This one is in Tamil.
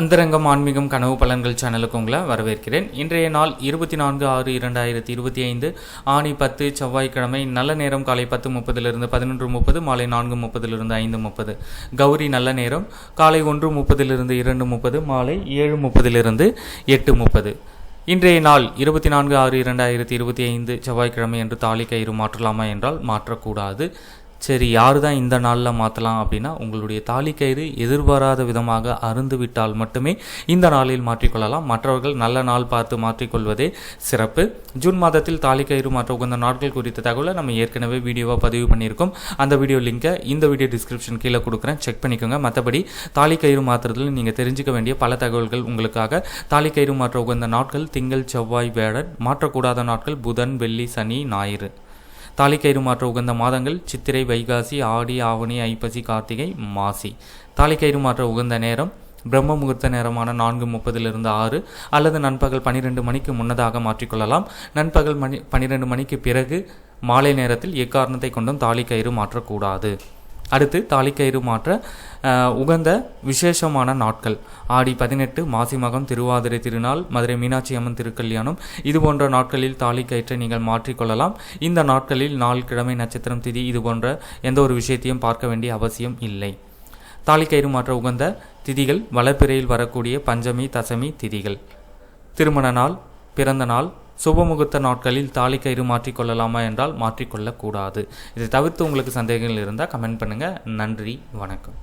அந்தரங்கம் ஆன்மீகம் கனவு பலன்கள் சேனலுக்கு உங்களை வரவேற்கிறேன். இன்றைய நாள் இருபத்தி நான்கு ஆறு இரண்டாயிரத்தி இருபத்தி ஐந்து. ஆணி பத்து செவ்வாய்க்கிழமை நல்ல நேரம் காலை பத்து முப்பதிலிருந்து பதினொன்று முப்பது மாலை நான்கு முப்பதிலிருந்து ஐந்து முப்பது. கௌரி நல்ல நேரம் காலை ஒன்று முப்பதிலிருந்து இரண்டு முப்பது மாலை ஏழு முப்பதிலிருந்து எட்டு முப்பது. இன்றைய நாள் இருபத்தி நான்கு ஆறு இரண்டாயிரத்தி இருபத்தி ஐந்து. செவ்வாய்க்கிழமை என்று தாலி கயிறு மாற்றலாமா என்றால் மாற்றக்கூடாது. சரி யார் தான் இந்த நாளில் மாற்றலாம் அப்படின்னா உங்களுடைய தாலி கயிறு எதிர்பாராத விதமாக அருந்து விட்டால் மட்டுமே இந்த நாளில் மாற்றிக்கொள்ளலாம். மற்றவர்கள் நல்ல நாள் பார்த்து மாற்றிக்கொள்வதே சிறப்பு. ஜூன் மாதத்தில் தாலி கயிறு மாற்ற உகந்த நாட்கள் குறித்த தகவலை நம்ம ஏற்கனவே வீடியோவாக பதிவு பண்ணியிருக்கோம். அந்த வீடியோ லிங்கை இந்த வீடியோ டிஸ்கிரிப்ஷன் கீழே கொடுக்குறேன். செக் பண்ணிக்கோங்க. மற்றபடி தாலி கயிறு மாற்றுறதுல நீங்கள் தெரிஞ்சுக்க வேண்டிய பல தகவல்கள் உங்களுக்காக. தாலி கயிறு மாற்ற உகந்த நாட்கள் திங்கள் செவ்வாய் வேடன். மாற்றக்கூடாத நாட்கள் புதன் வெள்ளி சனி ஞாயிறு. தாலிக்கயிறு மாற்ற உகந்த மாதங்கள் சித்திரை வைகாசி ஆடி ஆவணி ஐப்பசி கார்த்திகை மாசி. தாலிக்கயிறு மாற்ற உகந்த நேரம் பிரம்ம முகூர்த்த நேரமான நான்கு முப்பதிலிருந்து ஆறு அல்லது நண்பகல் பன்னிரெண்டு மணிக்கு முன்னதாக மாற்றிக்கொள்ளலாம். நண்பகல் மணி பன்னிரெண்டு மணிக்கு பிறகு மாலை நேரத்தில் எக்காரணத்தை கொண்டும் தாலிக்கயிறு மாற்றக்கூடாது. அடுத்து தாலிக்கயிறு மாற்ற உகந்த விசேஷமான நாட்கள். ஆடி பதினெட்டு மாசி மகம் திருவாதிரை திருநாள் மதுரை மீனாட்சி அம்மன் திருக்கல்யாணம். இது போன்ற நாட்களில் தாலிக்கயிற்றை நீங்கள் மாற்றிக்கொள்ளலாம் இந்த நாட்களில் நாள் கிழமை நட்சத்திரம் திதி இது போன்ற எந்த ஒரு விஷயத்தையும் பார்க்க வேண்டிய அவசியம் இல்லை. தாலிக்கயிறு மாற்ற உகந்த திதிகள் வளப்பிறையில் வரக்கூடிய பஞ்சமி தசமி திதிகள். திருமண நாள் பிறந்த நாள் சுபமுகூர்த்த நாட்களில் தாலி கயிறு மாற்றிக்கொள்ளலாமா என்றால் மாற்றிக்கொள்ளக்கூடாது இதை தவிர்த்து உங்களுக்கு சந்தேகங்கள் இருந்தால் கமெண்ட் பண்ணுங்கள் நன்றி வணக்கம்.